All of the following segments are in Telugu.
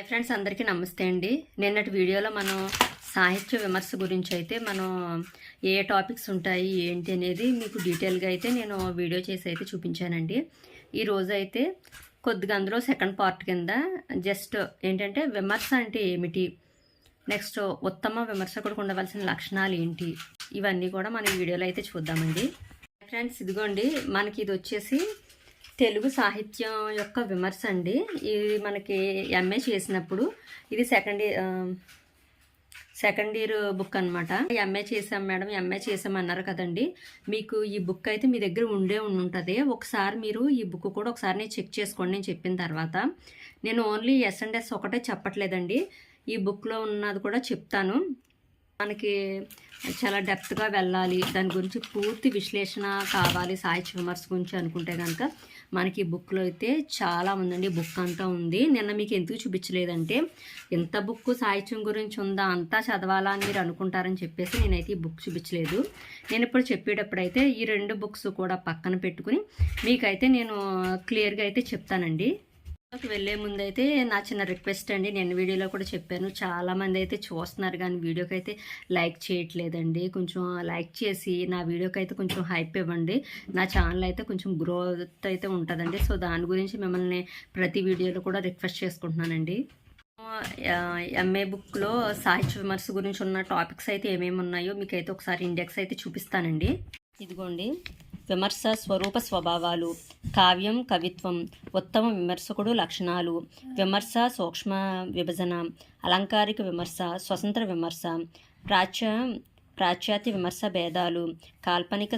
హై ఫ్రెండ్స్ అందరికీ నమస్తే అండి. నిన్నటి వీడియోలో మనం సాహిత్య విమర్శ గురించి అయితే మనం ఏ టాపిక్స్ ఉంటాయి ఏంటి అనేది మీకు డీటెయిల్గా అయితే నేను వీడియో చేసి అయితే చూపించానండి. ఈ రోజు అయితే కొద్దిగా అందులో సెకండ్ పార్ట్ కింద జస్ట్ ఏంటంటే విమర్శ అంటే ఏమిటి నెక్స్ట్ ఉత్తమ విమర్శకుడికి ఉండవలసిన లక్షణాలు ఏంటి ఇవన్నీ కూడా మన వీడియోలో అయితే చూద్దామండి. ఫ్రెండ్స్ ఇదిగోండి మనకి ఇది వచ్చేసి తెలుగు సాహిత్యం యొక్క విమర్శ అండి ఇది మనకి ఎంఏ చేసినప్పుడు ఇది second year second year book అనమాట ఎంఏ చేసాం మేడం ఎంఏ చేసాం అన్నారు కదండి. మీకు ఈ బుక్ అయితే మీ దగ్గర ఉండే ఉంటుంది ఒకసారి మీరు ఈ బుక్ కూడా ఒకసారి నేను చెక్ చేసుకోండి నేను చెప్పిన తర్వాత. నేను ఓన్లీ ఎస్ అండ్ ఎస్ ఒకటే చెప్పట్లేదండి. ఈ బుక్లో ఉన్నది కూడా చెప్తాను. మనకి చాలా డెప్త్గా వెళ్ళాలి. దాని గురించి పూర్తి విశ్లేషణ కావాలి సాహిత్య విమర్శ గురించి అనుకుంటే కనుక మనకి బుక్లో అయితే చాలా ఉందండి బుక్ అంతా ఉంది. నిన్న మీకు ఎందుకు చూపించలేదంటే ఎంత బుక్ సాహిత్యం గురించి ఉందా అంతా చదవాలా అని మీరు అనుకుంటారని చెప్పేసి నేనైతే ఈ బుక్ చూపించలేదు. నేను ఇప్పుడు చెప్పేటప్పుడు అయితే ఈ రెండు బుక్స్ కూడా పక్కన పెట్టుకుని మీకైతే నేను క్లియర్గా అయితే చెప్తానండి. వెళ్ళే ముందు అయితే నా చిన్న రిక్వెస్ట్ అండి. నేను వీడియోలో కూడా చెప్పాను. చాలా మంది అయితే చూస్తున్నారు కానీ వీడియోకి అయితే లైక్ చేయట్లేదండి. కొంచెం లైక్ చేసి నా వీడియోకి అయితే కొంచెం హైప్ ఇవ్వండి. నా ఛానల్ అయితే కొంచెం గ్రోత్ అయితే ఉంటుందండి. సో దాని గురించి మిమ్మల్ని ప్రతి వీడియోలో కూడా రిక్వెస్ట్ చేసుకుంటున్నానండి. ఎంఏ బుక్లో సాహిత్య విమర్శ గురించి ఉన్న టాపిక్స్ అయితే ఏమేమి ఉన్నాయో మీకు అయితే ఒకసారి ఇండెక్స్ అయితే చూపిస్తానండి. ఇదిగోండి. విమర్శ స్వరూప స్వభావాలు కావ్యం కవిత్వం ఉత్తమ విమర్శకుడు లక్షణాలు విమర్శ సూక్ష్మ విభజన అలంకారిక విమర్శ స్వతంత్ర విమర్శ ప్రాచ్య పాశ్చాత్య విమర్శ భేదాలు కాల్పనిక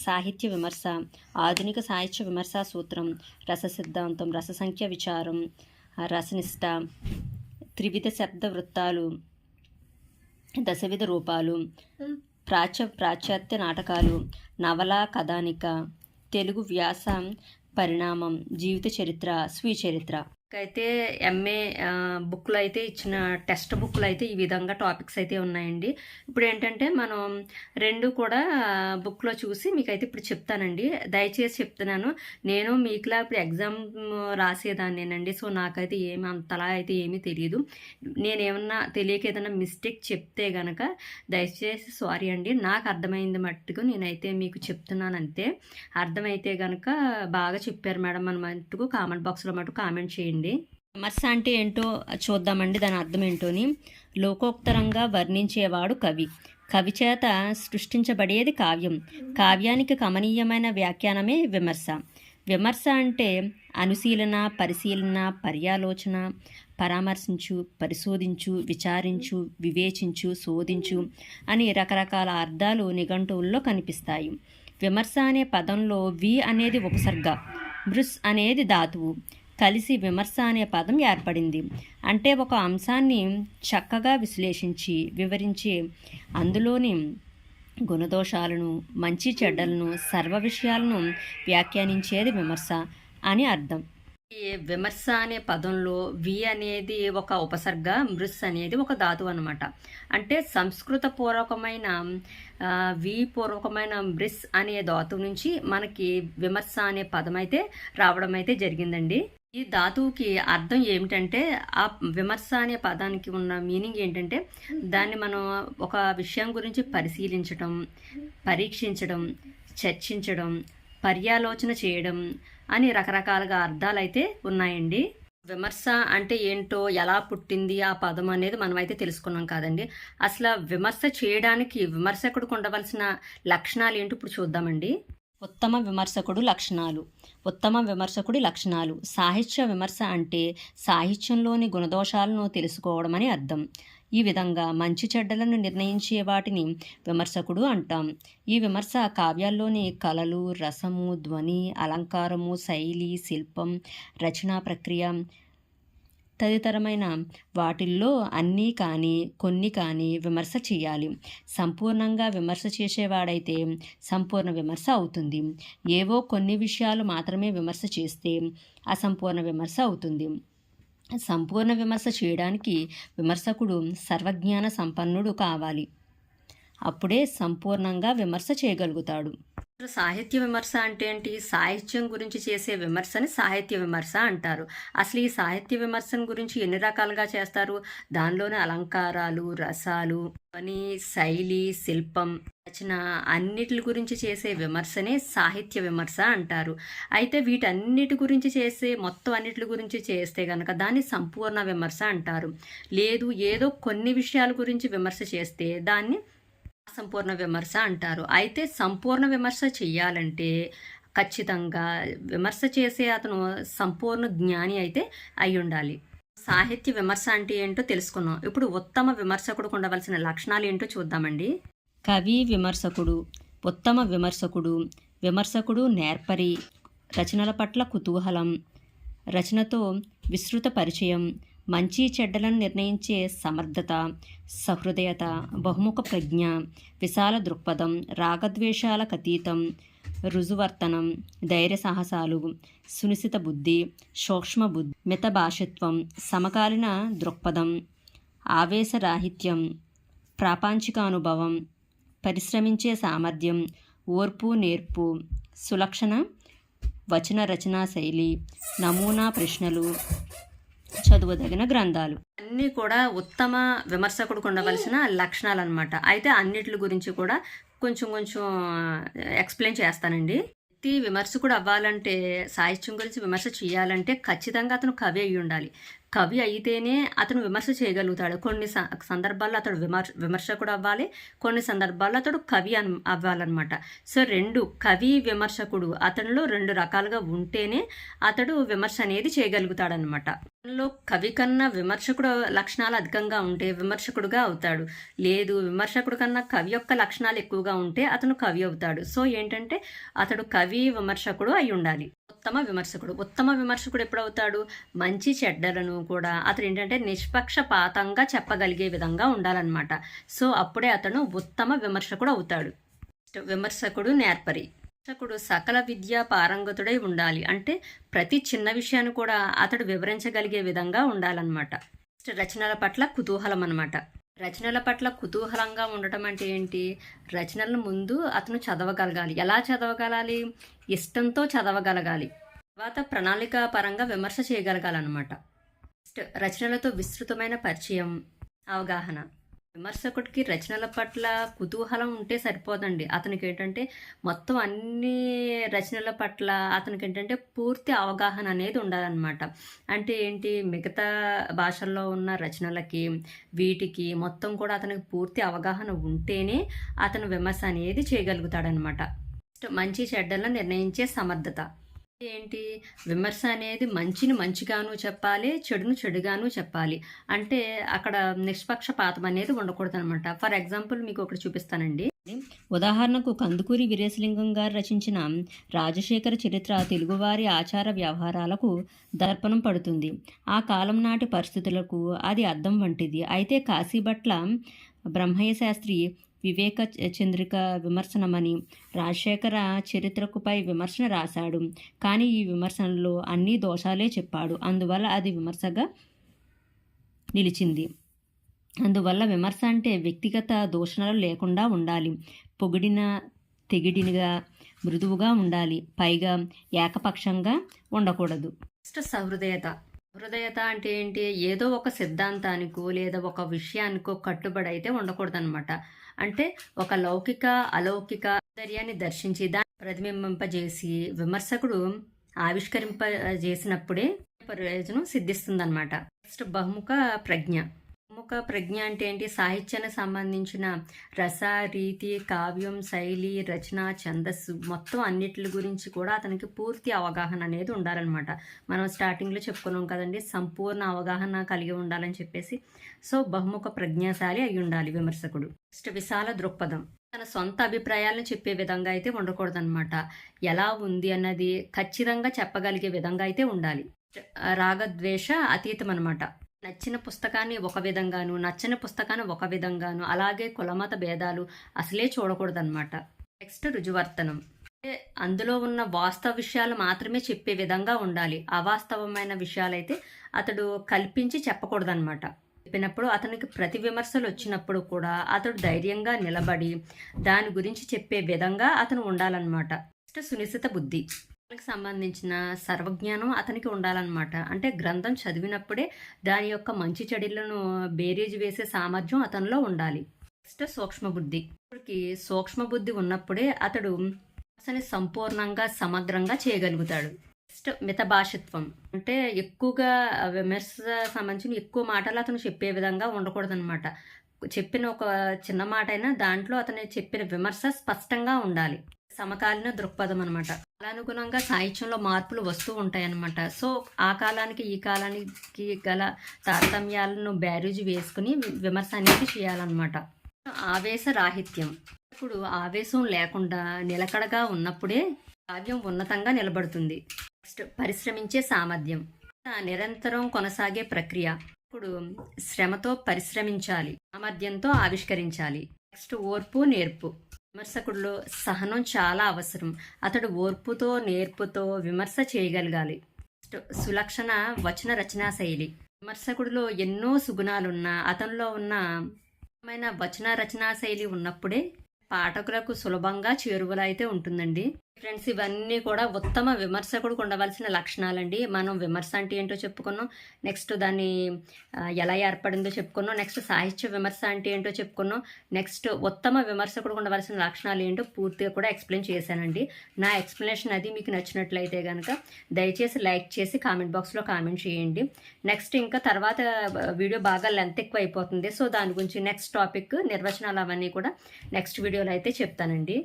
సాహిత్య విమర్శ ఆధునిక సాహిత్య విమర్శ సూత్రం రస సిద్ధాంతం రస సంఖ్య విచారం రసనిష్ట త్రివిధ శబ్ద వృత్తాలు దశవిధ రూపాలు ప్రాచ్య పాశ్చాత్య నాటకాలు నవల కథానిక తెలుగు వ్యాస పరిణామం జీవిత చరిత్ర స్వీచరిత్ర అయితే ఎంఏ బుక్లో అయితే ఇచ్చిన టెక్స్ట్ బుక్లు అయితే ఈ విధంగా టాపిక్స్ అయితే ఉన్నాయండి. ఇప్పుడు ఏంటంటే మనం రెండు కూడా బుక్లో చూసి మీకైతే ఇప్పుడు చెప్తానండి. దయచేసి చెప్తున్నాను. నేను మీకులా ఇప్పుడు ఎగ్జామ్ రాసేదాన్నేనండి. సో నాకైతే ఏమి అంతలా అయితే ఏమీ తెలియదు నేనేమన్నా తెలియక ఏదైనా మిస్టేక్ చెప్తే గనక దయచేసి సారీ అండి. నాకు అర్థమైంది మట్టుకు నేనైతే మీకు చెప్తున్నాను అంతే అర్థమైతే గనక బాగా చెప్పారు మేడం. మన మట్టుకు కామెంట్ బాక్స్లో మటుకు కామెంట్ చేయండి. జరిగింది. విమర్శ అంటే ఏంటో చూద్దామండి. దాని అర్థం ఏంటోని? లోకోక్తరంగా వర్ణించేవాడు కవి. కవి చేత సృష్టించబడేది కావ్యం. కావ్యానికి కమనీయమైన వ్యాఖ్యానమే విమర్శ. విమర్శ అంటే అనుశీలన పరిశీలన పర్యాలోచన పరామర్శించు పరిశోధించు విచారించు వివేచించు శోధించు అని రకరకాల అర్థాలు నిఘంటువుల్లో కనిపిస్తాయి. విమర్శ అనే పదంలో వి అనేది ఉపసర్గ. మృస్ అనేది ధాతువు. కలిసి విమర్శ అనే పదం ఏర్పడింది. అంటే ఒక అంశాన్ని చక్కగా విశ్లేషించి వివరించి అందులోని గుణదోషాలను మంచి చెడ్డలను సర్వ విషయాలను వ్యాఖ్యానించేది విమర్శ అని అర్థం. ఈ విమర్శ అనే పదంలో వి అనేది ఒక ఉపసర్గ మృస్ అనేది ఒక ధాతువు అనమాట అంటే సంస్కృత పూర్వకమైన వి పూర్వకమైన మృస్ అనే ధాతువు నుంచి మనకి విమర్శ అనే పదం అయితే రావడం అయితే జరిగిందండి. ఈ ధాతువుకి అర్థం ఏమిటంటే ఆ విమర్శ అనే పదానికి ఉన్న మీనింగ్ ఏంటంటే దాన్ని మనం ఒక విషయం గురించి పరిశీలించడం పరీక్షించడం చర్చించడం పర్యాలోచన చేయడం అని రకరకాలుగా అర్థాలు అయితే ఉన్నాయండి. విమర్శ అంటే ఏంటో ఎలా పుట్టింది ఆ పదం అనేది మనం అయితే తెలుసుకున్నాం కాదండి. అసలు విమర్శ చేయడానికి విమర్శకుడికి ఉండవలసిన లక్షణాలు ఏంటో ఇప్పుడు చూద్దామండి. ఉత్తమ విమర్శకుడు లక్షణాలు. ఉత్తమ విమర్శకుడి లక్షణాలు. సాహిత్య విమర్శ అంటే సాహిత్యంలోని గుణదోషాలను తెలుసుకోవడమని అర్థం. ఈ విధంగా మంచి చెడ్డలను నిర్ణయించే వాటిని విమర్శకుడు అంటాం. ఈ విమర్శ కావ్యాల్లోని కళలు రసము ధ్వని అలంకారము శైలి శిల్పం రచనా ప్రక్రియ తదితరమైన వాటిల్లో అన్నీ కానీ కొన్ని కానీ విమర్శ చేయాలి. సంపూర్ణంగా విమర్శ చేసేవాడైతే సంపూర్ణ విమర్శ అవుతుంది. ఏవో కొన్ని విషయాలు మాత్రమే విమర్శ చేస్తే అసంపూర్ణ విమర్శ అవుతుంది. సంపూర్ణ విమర్శ చేయడానికి విమర్శకుడు సర్వజ్ఞాన సంపన్నుడు కావాలి. అప్పుడే సంపూర్ణంగా విమర్శ చేయగలుగుతాడు. సాహిత్య విమర్శ అంటే ఏంటి? సాహిత్యం గురించి చేసే విమర్శని సాహిత్య విమర్శ అంటారు. అసలు ఈ సాహిత్య విమర్శన గురించి ఎన్ని రకాలుగా చేస్తారు? దానిలోనే అలంకారాలు రసాలు పని శైలి శిల్పం రచన అన్నిటి గురించి చేసే విమర్శనే సాహిత్య విమర్శ అంటారు. అయితే వీటన్నిటి గురించి చేసే మొత్తం అన్నిటి గురించి చేస్తే కనుక దాన్ని సంపూర్ణ విమర్శ అంటారు. లేదు ఏదో కొన్ని విషయాల గురించి విమర్శ చేస్తే దాన్ని అసంపూర్ణ విమర్శ అంటారు. అయితే సంపూర్ణ విమర్శ చెయ్యాలంటే ఖచ్చితంగా విమర్శ చేసే అతను సంపూర్ణ జ్ఞాని అయితే అయి ఉండాలి. సాహిత్య విమర్శ అంటే ఏంటో తెలుసుకున్నాం ఇప్పుడు ఉత్తమ విమర్శకుడు ఉండవలసిన లక్షణాలు ఏంటో చూద్దామండి. కవి విమర్శకుడు ఉత్తమ విమర్శకుడు విమర్శకుడు నేర్పరి రచనల పట్ల కుతూహలం రచనతో విస్తృత పరిచయం మంచి చెడ్డలను నిర్ణయించే సమర్థత సహృదయత బహుముఖ ప్రజ్ఞ విశాల దృక్పథం రాగద్వేషాలకు అతీతం రుజువర్తనం ధైర్య సాహసాలు సునిశిత బుద్ధి సూక్ష్మ బుద్ధి మిత భాషత్వం సమకాలీన దృక్పథం ఆవేశరాహిత్యం ప్రాపంచిక అనుభవం పరిశ్రమించే సామర్థ్యం ఓర్పు నేర్పు సులక్షణ వచన రచనా శైలి నమూనా ప్రశ్నలు చదువుదగిన గ్రంథాలు. అన్నీ కూడా ఉత్తమ విమర్శకుడికి ఉండవలసిన లక్షణాలు అనమాట అయితే అన్నిటి గురించి కూడా కొంచెం కొంచెం ఎక్స్ప్లెయిన్ చేస్తానండి. వ్యక్తి విమర్శకుడు అవ్వాలంటే సాహిత్యం గురించి విమర్శ చేయాలంటే ఖచ్చితంగా అతను కవి అయి ఉండాలి కవి అయితేనే అతను విమర్శ చేయగలుగుతాడు. కొన్ని స- సందర్భాల్లో అతడు విమర్శ విమర్శకుడు అవ్వాలి కొన్ని సందర్భాల్లో అతడు కవి అన్ అవ్వాలన్నమాట. సో రెండు కవి విమర్శకుడు అతనిలో రెండు రకాలుగా ఉంటేనే అతడు విమర్శ అనేది చేయగలుగుతాడనమాట అతనిలో కవి కన్నా విమర్శకుడు లక్షణాలు అధికంగా ఉంటే విమర్శకుడుగా అవుతాడు. లేదు విమర్శకుడు కన్నా కవి యొక్క లక్షణాలు ఎక్కువగా ఉంటే అతను కవి అవుతాడు. సో ఏంటంటే అతడు కవి విమర్శకుడు అయి ఉండాలి. ఉత్తమ విమర్శకుడు. ఉత్తమ విమర్శకుడు ఎప్పుడవుతాడు? మంచి చెడ్డలను కూడా. అతడు ఏంటంటే నిష్పక్షపాతంగా చెప్పగలిగే విధంగా ఉండాలన్నమాట. సో అప్పుడే అతను ఉత్తమ విమర్శకుడు అవుతాడు. విమర్శకుడు నేర్పరి. విమర్శకుడు సకల విద్యా పారంగతుడై ఉండాలి. అంటే ప్రతి చిన్న విషయాన్ని కూడా అతడు వివరించగలిగే విధంగా ఉండాలన్నమాట. రచనల పట్ల కుతూహలం అన్నమాట రచనల పట్ల కుతూహలంగా ఉండటం అంటే ఏంటి? రచనలను ముందు అతను చదవగలగాలి. ఎలా చదవగలాలి? ఇష్టంతో చదవగలగాలి. తర్వాత ప్రణాళిక పరంగా విమర్శ చేయగలగాలన్నమాట. రచనలతో విస్తృతమైన పరిచయం అవగాహన. విమర్శకుడికి రచనల పట్ల కుతూహలం ఉంటే సరిపోదండి. అతనికి ఏంటంటే మొత్తం అన్ని రచనల పట్ల అతనికి ఏంటంటే పూర్తి అవగాహన అనేది ఉండాలన్నమాట. అంటే ఏంటి? మిగతా భాషల్లో ఉన్న రచనలకి వీటికి మొత్తం కూడా అతనికి పూర్తి అవగాహన ఉంటేనే అతను విమర్శ అనేది చేయగలుగుతాడనమాట మంచి చెడ్డలను నిర్ణయించే సమర్థత. ఏంటి? విమర్శ అనేది మంచిని మంచిగాను చెప్పాలి చెడును చెడుగాను చెప్పాలి. అంటే అక్కడ నిష్పక్షపాతం అనేది ఉండకూడదు అనమాట ఫర్ ఎగ్జాంపుల్ మీకు ఒకటి చూపిస్తానండి. ఉదాహరణకు కందుకూరి వీరేశలింగం గారు రచించిన రాజశేఖర చరిత్ర తెలుగువారి ఆచార వ్యవహారాలకు దర్పణం పడుతుంది. ఆ కాలం నాటి పరిస్థితులకు అది అర్థం వంటిది. అయితే కాశీభట్ల బ్రహ్మయ్య శాస్త్రి వివేక చంద్రిక విమర్శనమని రాజశేఖర చరిత్రకుపై విమర్శన రాశాడు. కానీ ఈ విమర్శనలో అన్ని దోషాలే చెప్పాడు. అందువల్ల అది విమర్శగా నిలిచింది. అందువల్ల విమర్శ అంటే వ్యక్తిగత దూషణలు లేకుండా ఉండాలి. పొగిడిన తెగిడినిగా మృదువుగా ఉండాలి. పైగా ఏకపక్షంగా ఉండకూడదు. నెక్స్ట్ సహృదయత. హృదయత అంటే ఏంటి? ఏదో ఒక సిద్ధాంతానికో లేదా ఒక విషయానికో కట్టుబడి అయితే ఉండకూడదనమాట అంటే ఒక లౌకిక అలౌకిక సౌందర్యాన్ని దర్శించి దాన్ని ప్రతిబింబింపజేసి విమర్శకుడు ఆవిష్కరింపజేసినప్పుడే ప్రయోజనం సిద్ధిస్తుందన్నమాట. నెక్స్ట్ బహుముఖ ప్రజ్ఞ. ప్రముఖ ప్రజ్ఞ అంటే ఏంటి? సాహిత్యానికి సంబంధించిన రస రీతి కావ్యం శైలి రచన ఛందస్సు మొత్తం అన్నిటి గురించి కూడా అతనికి పూర్తి అవగాహన అనేది ఉండాలన్నమాట. మనం స్టార్టింగ్లో చెప్పుకున్నాం కదండి సంపూర్ణ అవగాహన కలిగి ఉండాలని చెప్పేసి. సో బహుముఖ ప్రజ్ఞాశాలి అయి ఉండాలి విమర్శకుడు. నెక్స్ట్ విశాల దృక్పథం. తన సొంత అభిప్రాయాలను చెప్పే విధంగా అయితే ఉండకూడదన్నమాట. ఎలా ఉంది అన్నది ఖచ్చితంగా చెప్పగలిగే విధంగా అయితే ఉండాలి. రాగద్వేష అతీతం అనమాట నచ్చిన పుస్తకాన్ని ఒక విధంగాను నచ్చని పుస్తకాన్ని ఒక విధంగాను అలాగే కులమత భేదాలు అసలే చూడకూడదన్నమాట. నెక్స్ట్ రుజువర్తనం. అందులో ఉన్న వాస్తవ విషయాలు మాత్రమే చెప్పే విధంగా ఉండాలి. అవాస్తవమైన విషయాలైతే అతడు కల్పించి చెప్పకూడదన్నమాట. చెప్పినప్పుడు అతనికి ప్రతి విమర్శలు వచ్చినప్పుడు కూడా అతడు ధైర్యంగా నిలబడి దాని గురించి చెప్పే విధంగా అతను ఉండాలన్నమాట. నెక్స్ట్ సునిశ్చిత బుద్ధి. సంబంధించిన సర్వజ్ఞానం అతనికి ఉండాలన్నమాట. అంటే గ్రంథం చదివినప్పుడే దాని యొక్క మంచి చెడులను బేరీజ్ వేసే సామర్థ్యం అతనిలో ఉండాలి. నెక్స్ట్ సూక్ష్మబుద్ధి. ఇప్పటికి సూక్ష్మబుద్ధి ఉన్నప్పుడే అతడు అసలు సంపూర్ణంగా సమగ్రంగా చేయగలుగుతాడు. నెక్స్ట్ మితభాషిత్వం. అంటే ఎక్కువగా విమర్శ సంబంధించిన ఎక్కువ మాటలు అతను చెప్పే విధంగా ఉండకూడదనమాట చెప్పిన ఒక చిన్న మాట అయినా దాంట్లో అతను చెప్పిన విమర్శ స్పష్టంగా ఉండాలి. సమకాలీన దృక్పథం అనమాట కాలానుగుణంగా సాహిత్యంలో మార్పులు వస్తూ ఉంటాయన్నమాట. సో ఆ కాలానికి ఈ కాలానికి గల తారతమ్యాలను బ్యారేజ్ వేసుకుని విమర్శ అనేది చేయాలన్నమాట. ఆవేశ రాహిత్యం. ఇప్పుడు ఆవేశం లేకుండా నిలకడగా ఉన్నప్పుడే కావ్యం ఉన్నతంగా నిలబడుతుంది. నెక్స్ట్ పరిశ్రమించే సామర్థ్యం. నిరంతరం కొనసాగే ప్రక్రియ. ఇప్పుడు శ్రమతో పరిశ్రమించాలి. సామర్థ్యంతో ఆవిష్కరించాలి. నెక్స్ట్ ఓర్పు నేర్పు. విమర్శకుడిలో సహనం చాలా అవసరం. అతడు ఓర్పుతో నేర్పుతో విమర్శ చేయగలగాలి. సులక్షణ వచన రచనా శైలి. విమర్శకుడిలో ఎన్నో సుగుణాలున్నా అతనిలో ఉన్న వచన రచనా శైలి ఉన్నప్పుడే పాఠకులకు సులభంగా చేరువలైతే ఉంటుందండి. ఫ్రెండ్స్ ఇవన్నీ కూడా ఉత్తమ విమర్శకుడికి ఉండవలసిన లక్షణాలండి. మనం విమర్శ అంటే ఏంటో చెప్పుకున్నాం. నెక్స్ట్ దాన్ని ఎలా ఏర్పడిందో చెప్పుకున్నాం. నెక్స్ట్ సాహిత్య విమర్శ అంటే ఏంటో చెప్పుకున్నాం. నెక్స్ట్ ఉత్తమ విమర్శకుడికి ఉండవలసిన లక్షణాలు ఏంటో పూర్తిగా కూడా ఎక్స్ప్లెయిన్ చేశానండి. నా ఎక్స్ప్లెనేషన్ అది మీకు నచ్చినట్లయితే కనుక దయచేసి లైక్ చేసి కామెంట్ బాక్స్లో కామెంట్ చేయండి. నెక్స్ట్ ఇంకా తర్వాత వీడియో బాగా లెంత్ ఎక్కువ అయిపోతుంది. సో దాని గురించి నెక్స్ట్ టాపిక్ నిర్వచనాలు అవన్నీ కూడా నెక్స్ట్ వీడియోలో అయితే చెప్తానండి.